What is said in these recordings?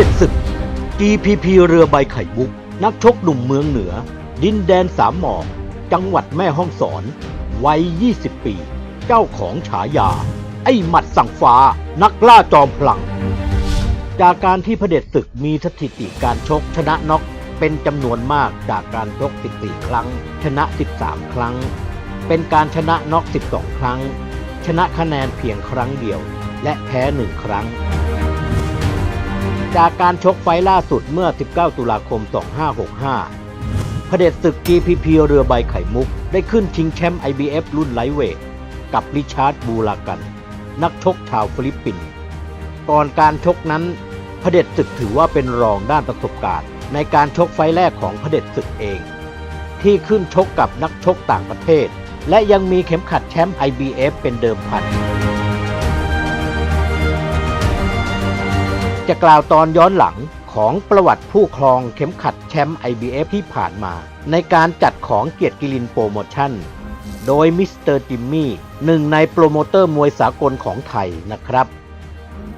ด็จศึก GPP เรือใบไข่มุก นักชกหนุ่มเมืองเหนือ ดินแดนสามหมอกจังหวัดแม่ฮ่องสอน วัย 20 ปี เจ้าของฉายา ไอ้หมัดสั่งฟ้า นักล่าจอมพลัง จากการที่พระเด็จศึกมีสถิติการชกชนะน็อกเป็นจำนวนมากจากการชก 14 ครั้ง ชนะ 13 ครั้ง เป็นการชนะน็อก 12 ครั้ง ชนะคะแนนเพียงครั้งเดียว และแพ้หนึ่งครั้ง จากการชกไฟล่าสุดเมื่อ 19 ตุลาคม 2565พระเด็จศึก GPP เรือใบไข่มุก ได้ขึ้นชิงแชมป์ IBF รุ่นไลท์เวท กับริชาร์ดบูลากัน นักชกชาวฟิลิปปินส์ก่อนการชกนั้นพระเด็จศึกถือว่าเป็นรองด้านประสบการณ์ ในการชกไฟแรกของพระเด็จศึกเอง ที่ขึ้นชกกับนักชกต่างประเทศ และยังมีเข็มขัดแชมป์ IBF เป็นเดิมพัน จะกล่าวตอนย้อนหลังของประวัติผู้ครองเข็มขัดแชมป์ IBF ที่ผ่านมา ในการจัดของเกียรติกิลินโปรโมชั่น โดยมิสเตอร์จิมมี่หนึ่งในโปรโมเตอร์มวยสากลของไทยนะครับ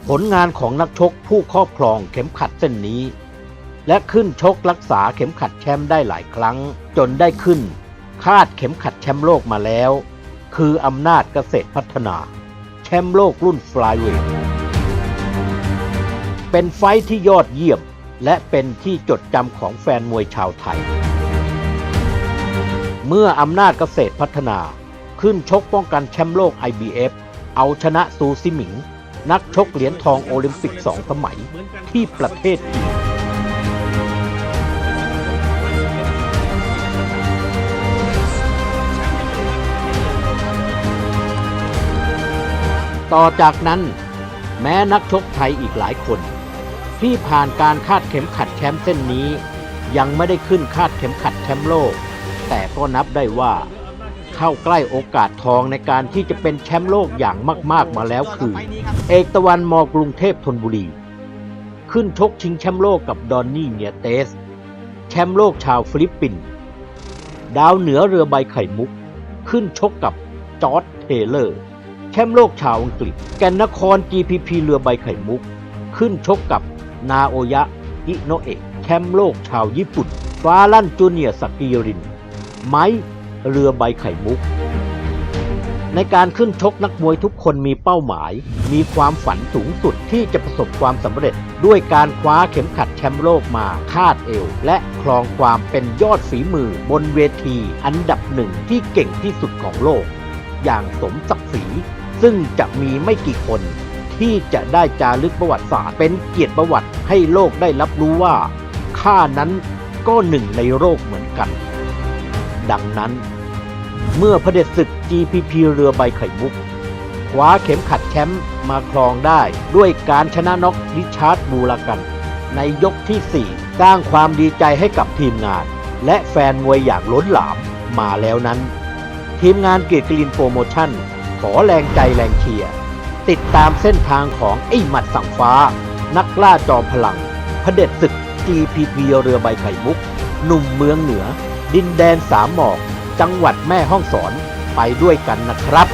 ผลงานของนักชกผู้ครอบครองเข็มขัดเส้นนี้ และขึ้นชกรักษาเข็มขัดแชมป์ได้หลายครั้ง จนได้ขึ้น คาดเข็มขัดแชมป์โลกมาแล้ว คืออำนาจเกษตรพัฒนา แชมป์โลกรุ่นฟลายเวท เป็นไฟที่ยอดเยี่ยม และเป็นที่จดจำของแฟนมวยชาวไทย เมื่ออำนาจเกษตรพัฒนาขึ้นชกป้องกันแชมป์โลก IBF เอาชนะซูซิหมิง นักชกเหรียญทองโอลิมปิกสองสมัยที่ประเทศจีนต่อจากนั้นแม้นักชกไทยอีกหลายคน ที่ผ่านการคาดเข็มขัดแชมป์เส้นนี้ ยังไม่ได้ขึ้นคาดเข็มขัดแชมป์โลก แต่ก็นับได้ว่า เข้าใกล้โอกาสทองในการที่จะเป็นแชมป์โลกอย่างมาก ๆมาแล้วคือ เอกตะวันมอกรุงเทพธนบุรี ขึ้นชกชิงแชมป์โลกกับดอนนี่เนียเตส แชมป์โลกชาวฟิลิปปินส์ดาวเหนือเรือใบไข่มุก ขึ้นชกกับจอร์ดเทเลอร์ แชมป์โลกชาวอังกฤษ แก่นนคร GPP เรือใบไข่มุก ขึ้นชกกับ นาโอยะ อิโนเอะแชมป์โลกชาวญี่ปุ่น ฟาลันจูเนียสกิยริน ไม้เรือใบไข่มุก ในการขึ้นชกนักมวยทุกคนมีเป้าหมาย มีความฝันสูงสุดที่จะประสบความสำเร็จ ด้วยการคว้าเข็มขัดแชมป์โลกมาคาดเอว และครองความเป็นยอดฝีมือบนเวทีอันดับหนึ่งที่เก่งที่สุดของโลก อย่างสมศักดิ์ศรีซึ่งจะมีไม่กี่คน ที่จะได้จารึกประวัติศาสตร์ เป็นเกียรติประวัติให้โลกได้รับรู้ว่า ข้านั้นก็หนึ่งในโลกเหมือนกัน ดังนั้น เมื่อพระเด็จศึก GPP เรือใบไข่มุกคว้าเข็มขัดแชมป์มาครองได้ ด้วยการชนะน็อกริชาร์ดบูลากัน ในยกที่ 4 สร้างความดีใจให้กับทีมงาน และแฟนมวยอย่างล้นหลามมาแล้วนั้น ทีมงานเกียรติกลินโปรโมชั่น ขอแรงใจแรงเชียร์ ติดตามเส้นทางของไอ้หมัดสั่งฟ้า นักล่าจอมพลังพระเผด็จศึก GPP เรือใบไข่มุก หนุ่มเมืองเหนือ ดินแดนสามหมอก จังหวัดแม่ฮ่องสอนไปด้วยกันนะครับ